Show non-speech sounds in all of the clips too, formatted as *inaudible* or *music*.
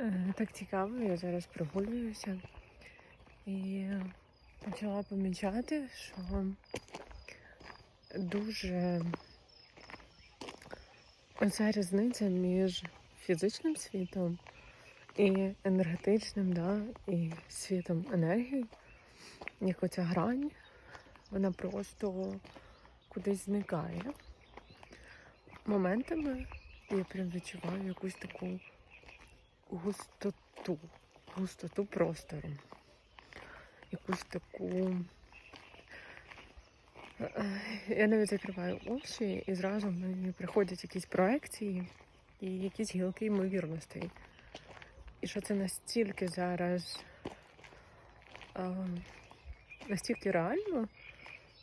Е, Так цікаво, я зараз прогулююся і почала помічати, що дуже оця різниця між фізичним світом і енергетичним, да, і світом енергії, як оця грань, вона просто кудись зникає. Моментами я прям відчуваю якусь таку густоту, густоту простору. Якусь таку. Е, Я навіть закриваю очі і зразу мені приходять якісь проекції і якісь гілки ймовірностей. І що це настільки зараз а, настільки реально,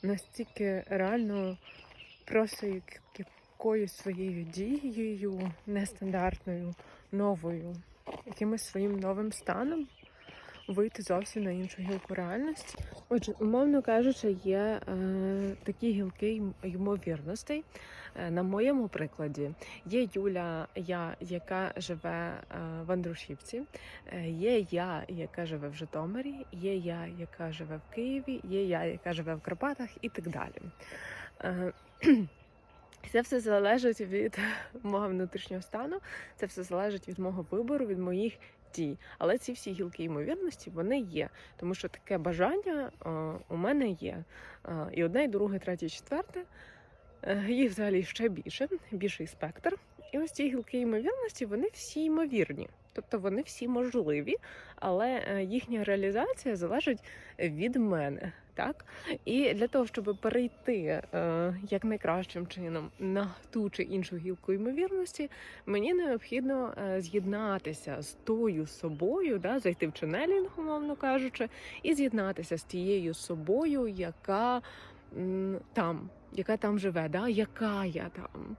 настільки реально просто як, якоюсь своєю дією, нестандартною, новою, якимось своїм новим станом вийти зовсім на іншу гілку реальності. Отже, умовно кажучи, є е, такі гілки ймовірностей. Е, на моєму прикладі є Юля, я, яка живе е, в Андрушівці, е, є я, яка живе в Житомирі, є я, яка живе в Києві, є я, яка живе в Карпатах і так далі. Це все залежить від *laughs* мого внутрішнього стану, це все залежить від мого вибору, від моїх дій. Але ці всі гілки ймовірності вони є, тому що таке бажання у мене є. І одне, і друге, третє, четверте. Е, Їх взагалі ще більше, більший спектр. І ось ці гілки ймовірності, вони всі ймовірні. Тобто вони всі можливі, але е, їхня реалізація залежить від мене. Так? І для того, щоб перейти е, як найкращим чином на ту чи іншу гілку ймовірності, мені необхідно е, з'єднатися з тою собою, да, зайти в ченелінг, умовно кажучи, і з'єднатися з тією собою, яка там, яка там живе, да? яка я там,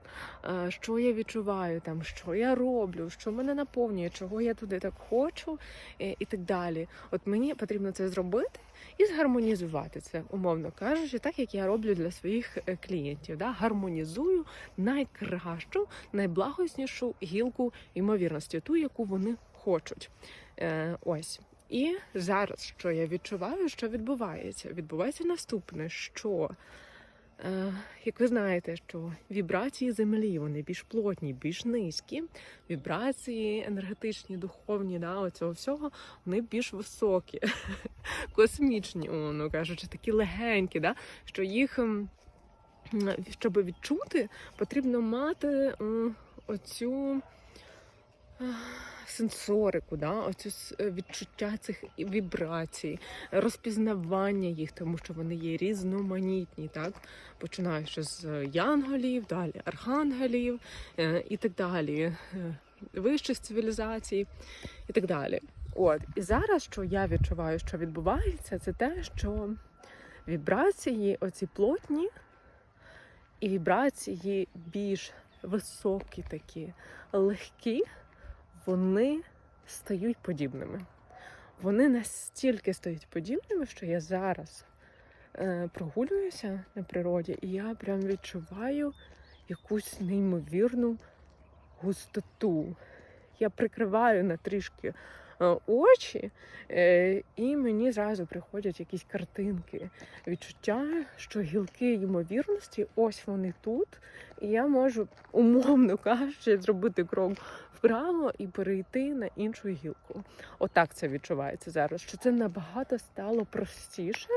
е, що я відчуваю там, що я роблю, що мене наповнює, чого я туди так хочу, і так далі. От мені потрібно це зробити і згармонізувати це, умовно кажучи, так як я роблю для своїх е, клієнтів. Да? Гармонізую найкращу, найблагоснішу гілку ймовірності, ту, яку вони хочуть. Е, ось. І зараз, що я відчуваю, що відбувається? Відбувається наступне, що, е, як ви знаєте, що вібрації землі вони більш плотні, більш низькі, вібрації енергетичні, духовні, да, оцього всього, вони більш високі, *laughs* космічні, умовно кажучи, такі легенькі, да, що їх. ем, Щоб відчути, потрібно мати оцю сенсорику, да? оцю е, відчуття цих вібрацій, розпізнавання їх, тому що вони є різноманітні, так? починаючи з янголів, далі архангелів е, і так далі, е, вищих цивілізацій і так далі. От і зараз, що я відчуваю, що відбувається, це те, що вібрації, оці плотні, і вібрації більш високі такі, легкі, вони стають подібними. Вони настільки стають подібними, що я зараз е, прогулююся на природі, і я прям відчуваю якусь неймовірну густоту. Я прикриваю на трішки очі, е, і мені зразу приходять якісь картинки, відчуття, що гілки ймовірності, ось вони тут, і я можу, умовно кажучи, зробити крок вправо і перейти на іншу гілку. Отак це відчувається зараз. Що це набагато стало простіше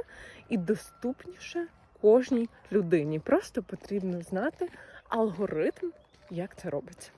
і доступніше кожній людині. Просто потрібно знати алгоритм, як це робиться.